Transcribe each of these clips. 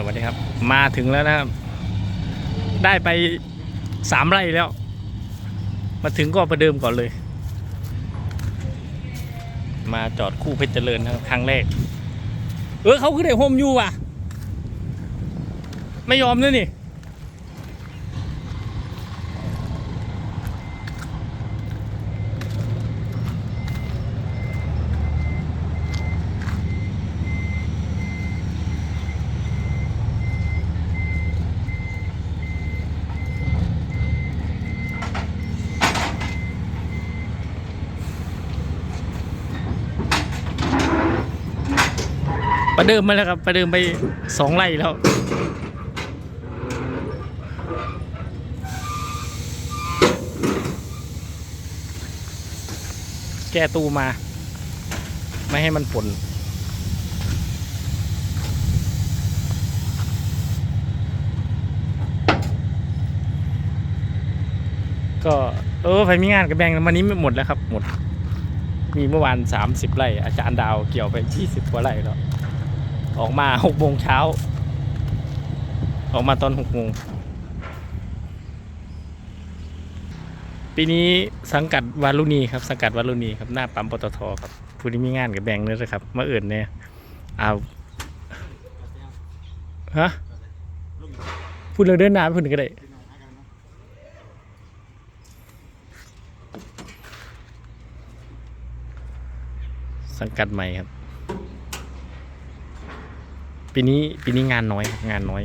สวัสดีครับ มาถึงแล้วนะครับ ได้ไปสามไร่แล้ว มาถึงก็ประเดิมก่อนเลย มาจอดคู่เพชรเจริญนะครับครั้งแรก เออเขาคือได้โฮมยูว่ะ ไม่ยอมเลยนี่ ประเดิมมาแล้วครับประเดิมไปสองไร่แล้วแก้ตู้มา ไม่ให้มันฝนก็เออไฟมีงานกับแบงค์วันนี้ไม่หมดแล้วครับ หมด มีเมื่อวาน30ไร่อาจารย์ดาวเกี่ยวไป20กว่าไร่แล้ว ออกมา6โมงเช้า ออกมาตอน6โมงปีนี้สังกัดวารุณีครับสังกัดวารุณีครับหน้าปั๊มปตทครับผู้ที่มีงานกับแบงค์เลยครับมาเอื่นเนี่ยเอาฮะพูดเรื่องเดินหน้าพูดหนึ่งก็ได้สังกัดใหม่ครับ ปีนี้ปีนี้งานน้อยครับงานน้อย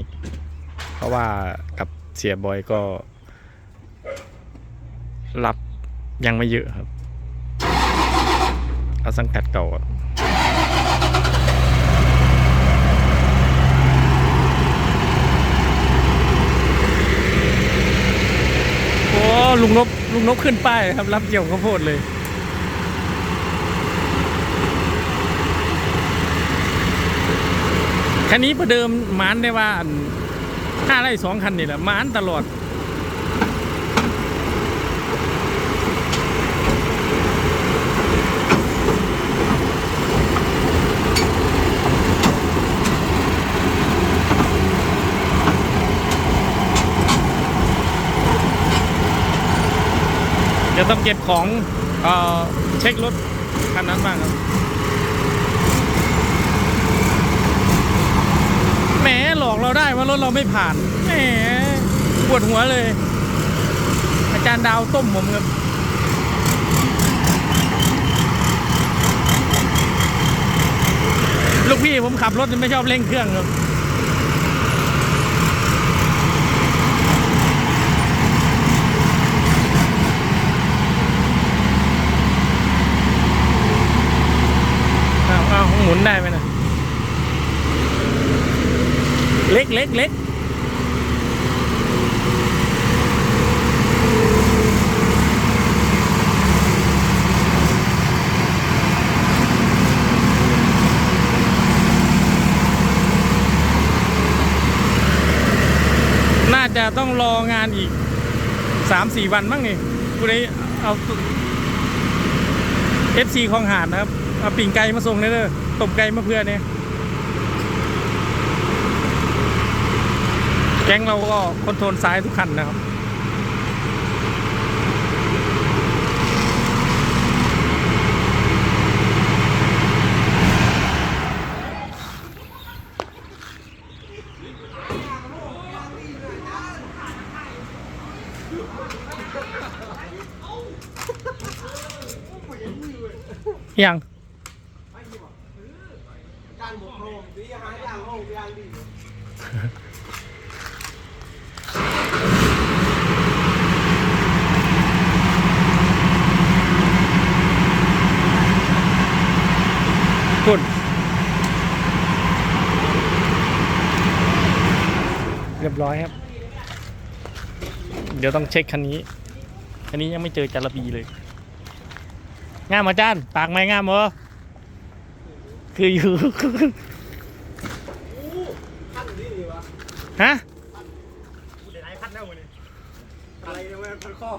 เพราะว่ากับเสียบอยก็ รับยังไม่เยอะครับ เอาสังกัดเก่าอะโอ้ลุงนบลุงนบขึ้นป้ายครับ รับเกี่ยวข้าวโพดเลย คันนี้ประเดิมหมานได้ว่าห้าไร่สองคันนี่แหละหมานตลอดเดี๋ยวต้องเก็บของเอเช็ครถคันนั้นบ้างครับ แหมหลอกเรา ได้ว่ารถเราไม่ผ่านแหมปวดหัวเลย อาจารย์ดาวต้มผมครับลูกพี่ผมขับรถไม่ชอบเร่งเครื่องครับอ้าวอ้าวหมุนได้ไหมนะ เล็กเล็กเล็กน่าจะต้องรองานอีกสามสี่วันมั้งนี่กูได้เอาเอฟซีคลองหาดนะครับ เอาปิ่งไก่มาส่งเลยเด้อตบไก่มาเพื่อเนี่ย แก๊งเราก็คอนโทรลซ้ายทุกคันนะครับ ยัง การบกโครงดีหายอย่างโง่อย่างดี กุด เรียบร้อยครับ เดี๋ยวต้องเช็คคันนี้ คันนี้ยังไม่เจอจาระบีเลยงามอาจารย์ปากไม้งามเหรอคืออยู่ขั้นนี้ดีวะฮะกูเดี๋ยวไอ้ขั้นแล้ววันนี้อะไรเนี่ยมันพันข้อ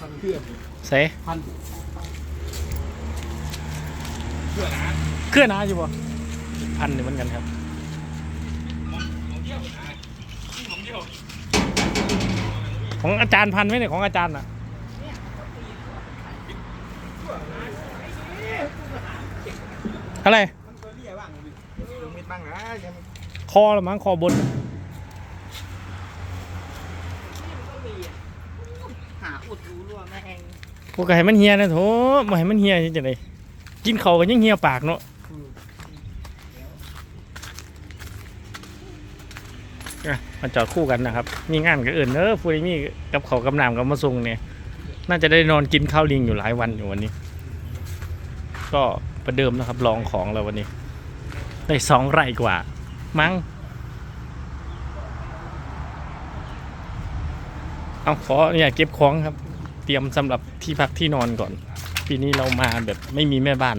พันเพื่อนใส่พันเพื่อนนะเคลื่อนนะอยู่บ่พันนี่เหมือนกันครับ ของอาจารย์พันธุ์ไหมเนี่ยของอาจารย์อะอะไรมันตัวเลี่ยบ้างดิลงมิดบ้างนะยังคอหรือมั้งคอบนหาอุดรู้รั่วแม่งพวกก็ให้มันเฮียนะโถบ่ให้มันเฮียจังไดกินเขาวก็ยังเฮียปากเนาะอะ มาจอดคู่กันนะครับ มีงานกับอื่นเนอะฟูริมีกับเขากับน้ำกับมาส่งเนี่ย น่าจะได้นอนกินข้าวลิงอยู่หลายวันอยู่วันนี้ ก็ประเดิมนะครับลองของแล้ววันนี้ ได้สองไร่กว่า มั้งเอาขออย่าตเก็บของครับ เตรียมสำหรับที่พักที่นอนก่อน ปีนี้เรามาแบบไม่มีแม่บ้าน